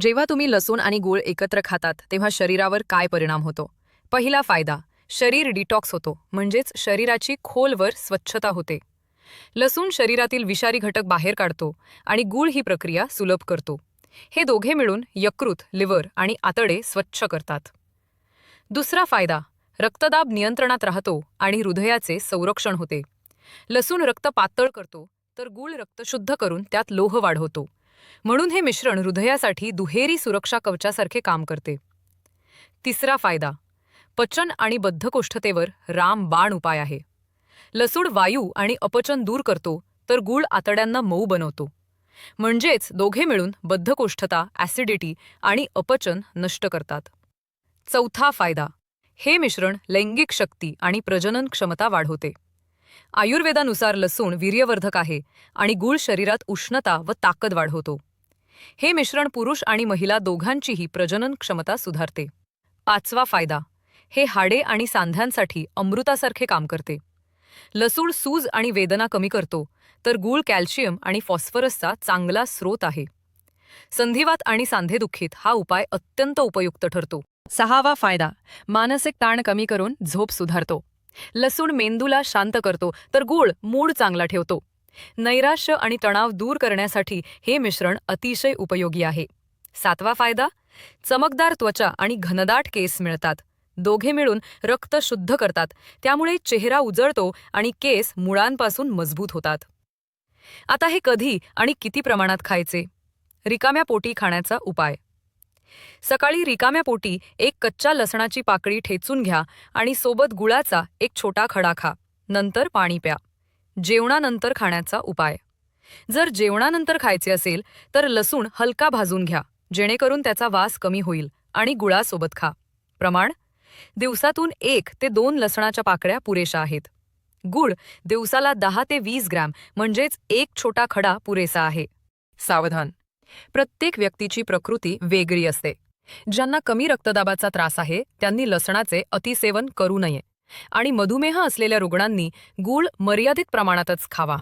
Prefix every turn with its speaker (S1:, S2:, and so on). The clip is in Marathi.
S1: जेव्हा तुम्ही लसूण आणि गूळ एकत्र खातात तेव्हा शरीरावर काय परिणाम होतो? पहिला फायदा शरीर डिटॉक्स होतो म्हणजेच शरीराची खोलवर स्वच्छता होते. लसूण शरीरातील विषारी घटक बाहेर काढतो आणि गूळ ही प्रक्रिया सुलभ करतो. हे दोघे मिळून यकृत लिव्हर आणि आतडे स्वच्छ करतात. दुसरा फायदा रक्तदाब नियंत्रणात राहतो आणि हृदयाचे संरक्षण होते. लसूण रक्त पातळ करतो तर गूळ रक्त शुद्ध करून त्यात लोह वाढवतो म्हणून हे मिश्रण हृदयासाठी दुहेरी सुरक्षा कवचासारखे काम करते. तिसरा फायदा पचन आणि बद्धकोष्ठतेवर रामबाण उपाय आहे. लसूण वायू आणि अपचन दूर करतो तर गूळ आतड्यांना मऊ बनवतो. म्हणजेच दोघे मिळून बद्धकोष्ठता ॲसिडिटी आणि अपचन नष्ट करतात. चौथा फायदा हे मिश्रण लैंगिक शक्ती आणि प्रजनन क्षमता वाढवते. आयुर्वेदानुसार लसूण वीर्यवर्धक आहे आणि गूळ शरीरात उष्णता व ताकद वाढवतो. हे मिश्रण पुरुष आणि महिला दोघांचीही प्रजनन क्षमता सुधारते. पाचवा फायदा हे हाडे आणि सांध्यांसाठी अमृतासारखे काम करते. लसूण सूज आणि वेदना कमी करतो तर गूळ कॅल्शियम आणि फॉस्फरसचा चांगला स्रोत आहे. संधिवात आणि सांधेदुखीत हा उपाय अत्यंत उपयुक्त ठरतो. सहावा फायदा मानसिक ताण कमी करून झोप सुधारतो. लसूण मेंदूला शांत करतो तर गूळ मूड चांगला ठेवतो. नैराश्य आणि तणाव दूर करण्यासाठी हे मिश्रण अतिशय उपयोगी आहे. सातवा फायदा चमकदार त्वचा आणि घनदाट केस मिळतात. दोघे मिळून रक्त शुद्ध करतात. त्यामुळे चेहरा उजळतो आणि केस मुळांपासून मजबूत होतात. आता हे कधी आणि किती प्रमाणात खायचे? रिकाम्या पोटी खाण्याचा उपाय. सकाळी रिकाम्या पोटी एक कच्च्या लसणाची पाकळी ठेचून घ्या आणि सोबत गुळाचा एक छोटा खडा खा. नंतर पाणी प्या. जेवणानंतर खाण्याचा उपाय. जर जेवणानंतर खायचे असेल तर लसूण हलका भाजून घ्या जेणेकरून त्याचा वास कमी होईल आणि गुळासोबत खा. प्रमाण? दिवसातून एक ते दोन लसणाच्या पाकळ्या पुरेशा आहेत. गुळ दिवसाला दहा ते वीस ग्रॅम म्हणजेच एक छोटा खडा पुरेसा आहे. सावधान. प्रत्येक व्यक्तीची प्रकृती वेगळी असते. ज्यांना कमी रक्तदाबाचा त्रास आहे त्यांनी लसणाचे अतिसेवन करू नये. आणि मधुमेह असलेल्या रुग्णांनी गूळ मर्यादित प्रमाणातच खावा.